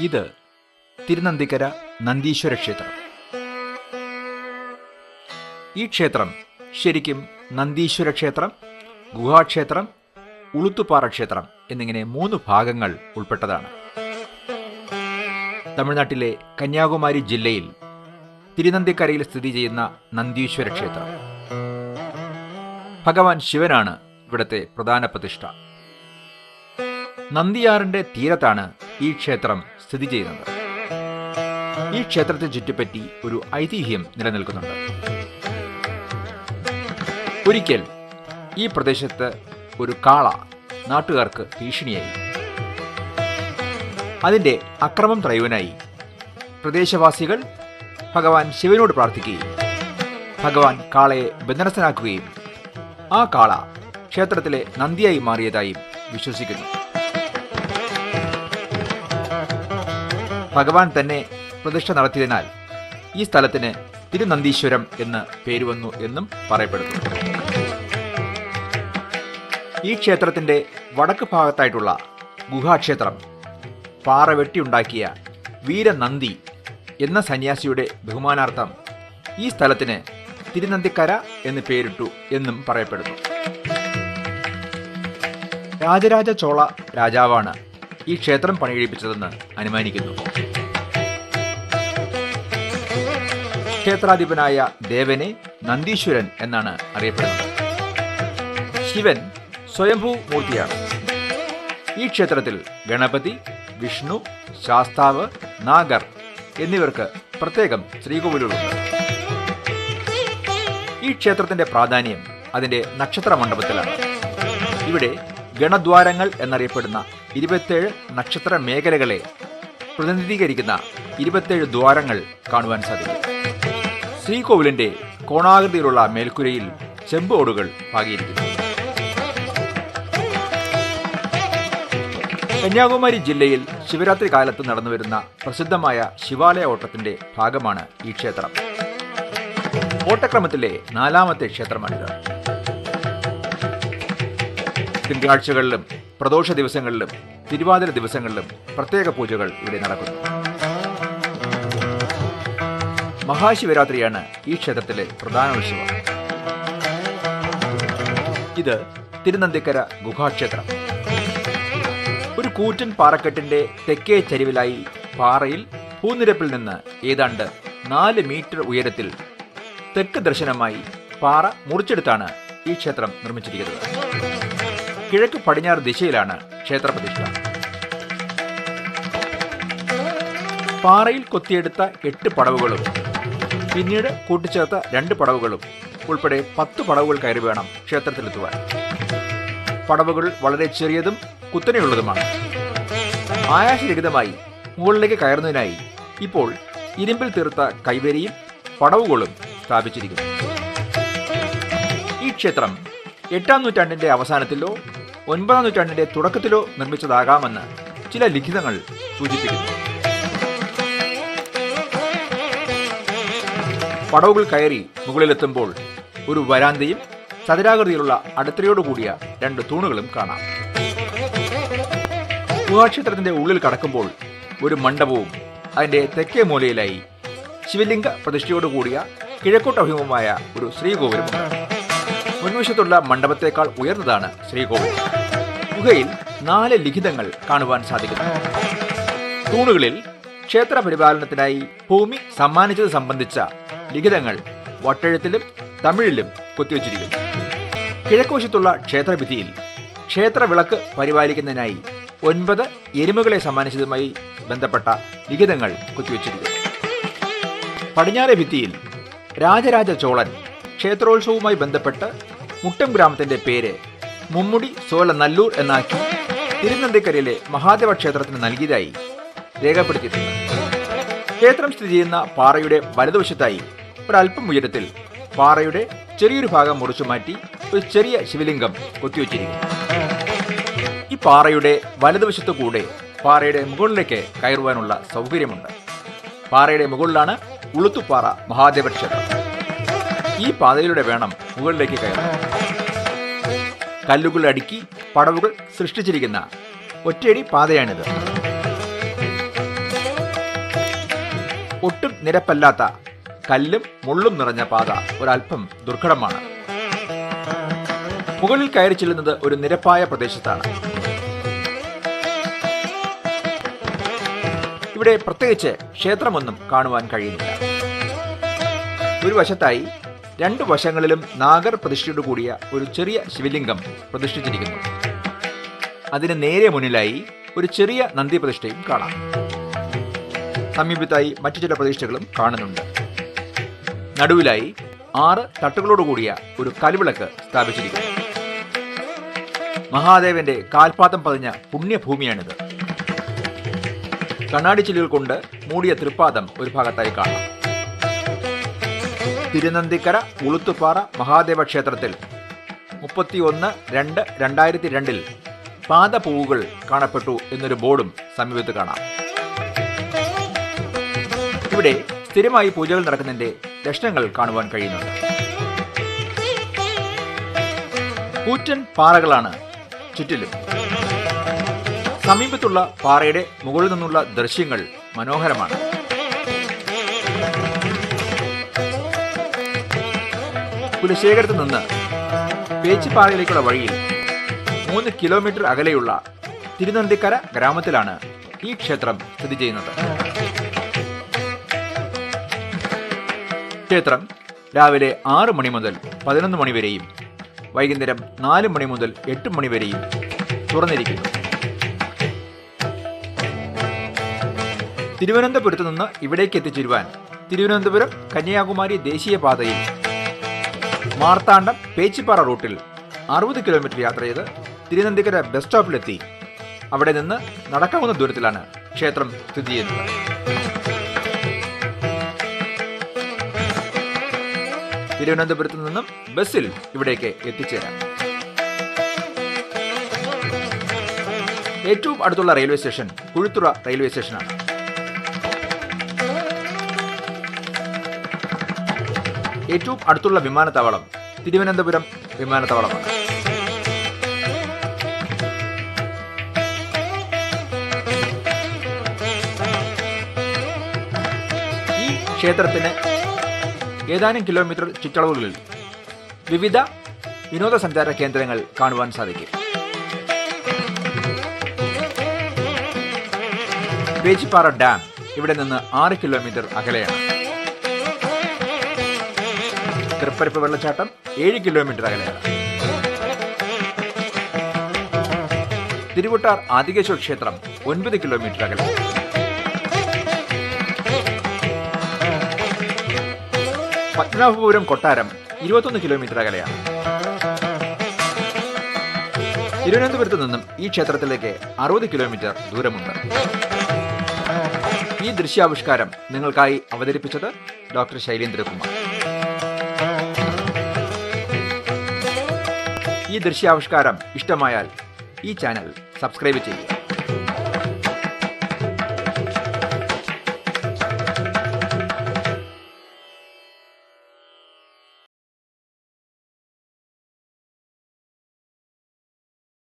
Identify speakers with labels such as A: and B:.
A: ഇത് തിരുനന്ദിക്കര നന്ദീശ്വര ക്ഷേത്രം. ഈ ക്ഷേത്രം ശരിക്കും നന്ദീശ്വര ക്ഷേത്രം ഗുഹാക്ഷേത്രം ഉളുത്തുപാറ ക്ഷേത്രം എന്നിങ്ങനെ മൂന്ന് ഭാഗങ്ങൾ ഉൾപ്പെട്ടതാണ്. തമിഴ്നാട്ടിലെ കന്യാകുമാരി ജില്ലയിൽ തിരുനന്ദിക്കരയിൽ സ്ഥിതി ചെയ്യുന്ന നന്ദീശ്വര ക്ഷേത്രം. ഭഗവാൻ ശിവനാണ് ഇവിടുത്തെ പ്രധാന പ്രതിഷ്ഠ. നന്ദിയാറിന്റെ തീരത്താണ് ഈ ക്ഷേത്രം സ്ഥിതി ചെയ്യുന്നത്. ഈ ക്ഷേത്രത്തെ ചുറ്റിപ്പറ്റി ഒരു ഐതിഹ്യം നിലനിൽക്കുന്നുണ്ട്. ഒരിക്കൽ ഈ പ്രദേശത്ത് ഒരു കാള നാട്ടുകാർക്ക് ഭീഷണിയായി. അതിന്റെ അക്രമം തടയുവാനായി പ്രദേശവാസികൾ ഭഗവാൻ ശിവനോട് പ്രാർത്ഥിക്കുകയും ഭഗവാൻ കാളയെ ബന്ധനസ്ഥനാക്കുകയും ആ കാള ക്ഷേത്രത്തിലെ നന്ദിയായി മാറിയതായും വിശ്വസിക്കുന്നു. ഭഗവാൻ തന്നെ പ്രതിഷ്ഠ നടത്തിയതിനാൽ ഈ സ്ഥലത്തിന് തിരുനന്ദീശ്വരം എന്ന് പേര് വന്നു എന്നും പറയപ്പെടുന്നു. ഈ ക്ഷേത്രത്തിന്റെ വടക്ക് ഭാഗത്തായിട്ടുള്ള ഗുഹാക്ഷേത്രം പാറ വെട്ടിയുണ്ടാക്കിയ വീരനന്ദി എന്ന സന്യാസിയുടെ ബഹുമാനാർത്ഥം ഈ സ്ഥലത്തിന് തിരുനന്ദിക്കര എന്ന് പേരിട്ടു എന്നും പറയപ്പെടുന്നു. രാജരാജ ചോള രാജാവാണ് ഈ ക്ഷേത്രം പണികഴിപ്പിച്ചതെന്ന് അനുമാനിക്കുന്നു. ക്ഷേത്രാധിപനായ ദേവനെ നന്ദീശ്വരൻ എന്നാണ് അറിയപ്പെടുന്നത്. ശിവൻ സ്വയംഭൂ മൂർത്തിയാണ് ഈ ക്ഷേത്രത്തിൽ ഗണപതി വിഷ്ണു ശാസ്താവ് നാഗർ എന്നിവർക്ക് പ്രത്യേകം ശ്രീകോവിലുണ്ട് ഈ ക്ഷേത്രത്തിന്റെ പ്രാധാന്യം അതിന്റെ നക്ഷത്ര മണ്ഡപത്തിലാണ്. ഇവിടെ ഗണദ്വാരങ്ങൾ എന്നറിയപ്പെടുന്ന ഇരുപത്തേഴ് നക്ഷത്ര മേഖലകളെ പ്രതിനിധീകരിക്കുന്ന ഇരുപത്തേഴ് ദ്വാരങ്ങൾ കാണുവാൻ സാധിക്കും. ശ്രീകോവിലിന്റെ കോണാകൃതിയിലുള്ള മേൽക്കുരയിൽ ചെമ്പോടുകൾ പാകിയിരിക്കുന്നു. കന്യാകുമാരി ജില്ലയിൽ ശിവരാത്രി കാലത്ത് നടന്നുവരുന്ന പ്രസിദ്ധമായ ശിവാലയ ഓട്ടത്തിന്റെ ഭാഗമാണ് ഈ ക്ഷേത്രം. ഓട്ടക്രമത്തിലെ നാലാമത്തെ ക്ഷേത്രമാണിത്. തിങ്കളാഴ്ചകളിലും പ്രദോഷ ദിവസങ്ങളിലും തിരുവാതിര ദിവസങ്ങളിലും പ്രത്യേക പൂജകൾ ഇവിടെ നടക്കുന്നു. മഹാശിവരാത്രിയാണ് ഈ ക്ഷേത്രത്തിലെ പ്രധാന ഉത്സവം. ഇത് തിരുനന്ദിക്കര ഗുഹാക്ഷേത്രം. ഒരു കൂറ്റൻ പാറക്കെട്ടിന്റെ തെക്കേ ചരിവിലായി പാറയിൽ ഭൂനിരപ്പിൽ നിന്ന് ഏതാണ്ട് നാല് മീറ്റർ ഉയരത്തിൽ തെക്ക് ദർശനമായി പാറ മുറിച്ചെടുത്താണ് ഈ ക്ഷേത്രം നിർമ്മിച്ചിരിക്കുന്നത്. കിഴക്ക് പടിഞ്ഞാറ് ദിശയിലാണ് ക്ഷേത്രപ്രതിഷ്ഠ. പാറയിൽ കൊത്തിയെടുത്ത എട്ട് പടവുകളും പിന്നീട് കൂട്ടിച്ചേർത്ത രണ്ട് പടവുകളും ഉൾപ്പെടെ പത്ത് പടവുകൾ കയറി വേണം ക്ഷേത്രത്തിലെത്തുവാൻ. പടവുകൾ വളരെ ചെറിയതും കുത്തനെയുള്ളതുമാണ്. ആയാസരഹിതമായി മുകളിലേക്ക് കയറുന്നതിനായി ഇപ്പോൾ ഇരുമ്പിൽ തീർത്ത കൈവരിയും പടവുകളും സ്ഥാപിച്ചിരിക്കുന്നു. ഈ ക്ഷേത്രം എട്ടാം നൂറ്റാണ്ടിന്റെ അവസാനത്തിലോ ഒൻപതാം നൂറ്റാണ്ടിന്റെ തുടക്കത്തിലോ നിർമ്മിച്ചതാകാമെന്ന് ചില ലിഖിതങ്ങൾ സൂചിപ്പിക്കുന്നു. പടവുകൾ കയറി മുകളിലെത്തുമ്പോൾ ഒരു വരാന്തയും ചതുരാകൃതിയിലുള്ള അടുത്തരയോടുകൂടിയ രണ്ട് തൂണുകളും കാണാം. ഗുഹാക്ഷേത്രത്തിന്റെ ഉള്ളിൽ കടക്കുമ്പോൾ ഒരു മണ്ഡപവും അതിന്റെ തെക്കേ മൂലയിലായി ശിവലിംഗ പ്രതിഷ്ഠയോടുകൂടിയ കിഴക്കോട്ടഭിമുഖമായ ഒരു ശ്രീകോവിലുമുണ്ട് മുൻവശത്തുള്ള മണ്ഡപത്തേക്കാൾ ഉയർന്നതാണ് ശ്രീകോവിൽ. ഗുഹയിൽ നാല് ലിഖിതങ്ങൾ കാണുവാൻ സാധിക്കുന്നു. തൂണുകളിൽ ക്ഷേത്ര പരിപാലനത്തിനായി ഭൂമി സമ്മാനിച്ചത് സംബന്ധിച്ച ലിഖിതങ്ങൾ വട്ടെഴുത്തിലും തമിഴിലും കൊത്തിവച്ചിരിക്കുന്നു. കിഴക്കുവശത്തുള്ള ക്ഷേത്രഭിത്തിയിൽ ക്ഷേത്രവിളക്ക് പരിപാലിക്കുന്നതിനായി ഒൻപത് എരുമകളെ സമ്മാനിച്ചതുമായി ബന്ധപ്പെട്ട ലിഖിതങ്ങൾ കുത്തിവച്ചിരിക്കുന്നു. പടിഞ്ഞാറെ ഭിത്തിയിൽ രാജരാജ ചോളൻ ക്ഷേത്രോത്സവവുമായി ബന്ധപ്പെട്ട് മുട്ടം ഗ്രാമത്തിന്റെ പേര് മുമ്മുടി സോല നല്ലൂർ എന്നാക്കി തിരുനന്തിക്കരയിലെ മഹാദേവ ക്ഷേത്രത്തിന് നൽകിയതായി രേഖപ്പെടുത്തിയിട്ടുണ്ട്. ക്ഷേത്രം സ്ഥിതി ചെയ്യുന്ന പാറയുടെ വലതുവശത്തായി ഒരല്പം ഉയരത്തിൽ പാറയുടെ ചെറിയൊരു ഭാഗം മുറിച്ചു മാറ്റി ഒരു ചെറിയ ശിവലിംഗം കൊത്തിവച്ചിരിക്കുന്നു. ഈ പാറയുടെ വലതുവശത്തു കൂടെ പാറയുടെ മുകളിലേക്ക് കയറുവാനുള്ള സൗകര്യമുണ്ട്. പാറയുടെ മുകളിലാണ് ഉളുത്തുപാറ മഹാദേവ ക്ഷേത്രം. ഈ പാതയിലൂടെ വേണം മുകളിലേക്ക് കയറാൻ. കല്ലുകൾ അടുക്കി പടവുകൾ സൃഷ്ടിച്ചിരിക്കുന്ന ഒറ്റയടി പാതയാണിത്. ഒട്ടും നിരപ്പല്ലാത്ത കല്ലും മുള്ളും നിറഞ്ഞ പാത ഒരല്പം ദുർഘടമാണ്. മുകളിൽ കയറി ചെല്ലുന്നത് ഒരു നിരപ്പായ പ്രദേശത്താണ്. ഇവിടെ പ്രത്യേകിച്ച് ക്ഷേത്രമൊന്നും കാണുവാൻ കഴിയുന്നില്ല. ഒരു വശത്തായി രണ്ടു വശങ്ങളിലും നാഗർ പ്രതിഷ്ഠയോട് കൂടിയ ഒരു ചെറിയ ശിവലിംഗം പ്രതിഷ്ഠിച്ചിരിക്കുന്നു. അതിന് നേരെ മുന്നിലായി ഒരു ചെറിയ നന്ദി പ്രതിഷ്ഠയും കാണാം. സമീപത്തായി മറ്റു ചില പ്രതിഷ്ഠകളും കാണുന്നുണ്ട്. നടുവിലായി ആറ് തട്ടുകളോട് കൂടിയ ഒരു കൽവിളക്ക് സ്ഥാപിച്ചിരിക്കുന്നു. മഹാദേവന്റെ കാൽപാദം പതിഞ്ഞ പുണ്യഭൂമിയാണിത്. കണ്ണാടി ചില്ലുകൾ കൊണ്ട് മൂടിയ തൃപ്പാദം ഒരു ഭാഗത്തായി കാണാം. തിരുനന്ദിക്കര ഉളുത്തുപാറ മഹാദേവ ക്ഷേത്രത്തിൽ. മുപ്പത്തിയൊന്ന് രണ്ട് രണ്ടായിരത്തി രണ്ടിൽ പാദപൂവുകൾ കാണപ്പെട്ടു എന്നൊരു ബോർഡും സമീപത്ത് കാണാം. ഇവിടെ സ്ഥിരമായി പൂജകൾ നടക്കുന്നതിന്റെ ലക്ഷണങ്ങൾ കാണുവാൻ കഴിയുന്നുണ്ട്. കൂറ്റൻ പാറകളാണ് ചുറ്റിലും. സമീപത്തുള്ള പാറയുടെ മുകളിൽ നിന്നുള്ള ദൃശ്യങ്ങൾ മനോഹരമാണ്. കുലശേഖരത്ത് നിന്ന് പേച്ചിപ്പാറയിലേക്കുള്ള വഴിയിൽ മൂന്ന് കിലോമീറ്റർ അകലെയുള്ള തിരുനന്തിക്കര ഗ്രാമത്തിലാണ് ഈ ക്ഷേത്രം സ്ഥിതി ചെയ്യുന്നത്. ക്ഷേത്രം രാവിലെ ആറ് മണി മുതൽ പതിനൊന്ന് മണി വരെയും വൈകുന്നേരം നാല് മണി മുതൽ എട്ട് മണി വരെയും തുറന്നിരിക്കുന്നു. തിരുവനന്തപുരത്ത് നിന്ന് ഇവിടേക്ക് എത്തിച്ചേരുവാൻ തിരുവനന്തപുരം കന്യാകുമാരി ദേശീയപാതയിൽ മാർത്താണ്ഡം പേച്ചിപ്പാറ റൂട്ടിൽ അറുപത് കിലോമീറ്റർ യാത്ര ചെയ്ത് തിരുനന്തിക്കര ബസ് സ്റ്റോപ്പിലെത്തി അവിടെ നിന്ന് നടക്കാവുന്ന ദൂരത്തിലാണ് ക്ഷേത്രം സ്ഥിതി ചെയ്യുന്നത്. തിരുവനന്തപുരത്ത് നിന്നും ബസ്സിൽ ഇവിടേക്ക് എത്തിച്ചേരാം. ഏറ്റവും അടുത്തുള്ള റെയിൽവേ സ്റ്റേഷൻ കുഴുത്തുറ റെയിൽവേ സ്റ്റേഷനാണ് ഏറ്റവും അടുത്തുള്ള വിമാനത്താവളം തിരുവനന്തപുരം വിമാനത്താവളമാണ്. ഈ ക്ഷേത്രത്തിന് ഏതാനും കിലോമീറ്റർ ചുറ്റളവുകളിൽ വിവിധ വിനോദസഞ്ചാര കേന്ദ്രങ്ങൾ കാണുവാൻ സാധിക്കും. പേച്ചിപ്പാറ ഡാം ഇവിടെ നിന്ന് ആറ് കിലോമീറ്റർ അകലെയാണ്. തൃപ്പരപ്പ് വെള്ളച്ചാട്ടം ഏഴ് കിലോമീറ്റർ അകലെയാണ്. തിരുവട്ടാർ ആദികേശ്വര ക്ഷേത്രം ഒൻപത് കിലോമീറ്റർ അകലെ. പത്മനാഭപുരം കൊട്ടാരം ഇരുപത്തൊന്ന് കിലോമീറ്റർ അകലെയാണ്. തിരുവനന്തപുരത്ത് നിന്നും ഈ ക്ഷേത്രത്തിലേക്ക് അറുപത് കിലോമീറ്റർ ദൂരമുണ്ട്. ഈ ദൃശ്യാവിഷ്കാരം നിങ്ങൾക്കായി അവതരിപ്പിച്ചത് ഡോക്ടർ ശൈലേന്ദ്രകുമാർ. ഈ ദൃശ്യാവിഷ്കാരം ഇഷ്ടമായാൽ ഈ ചാനൽ സബ്സ്ക്രൈബ് ചെയ്യുക.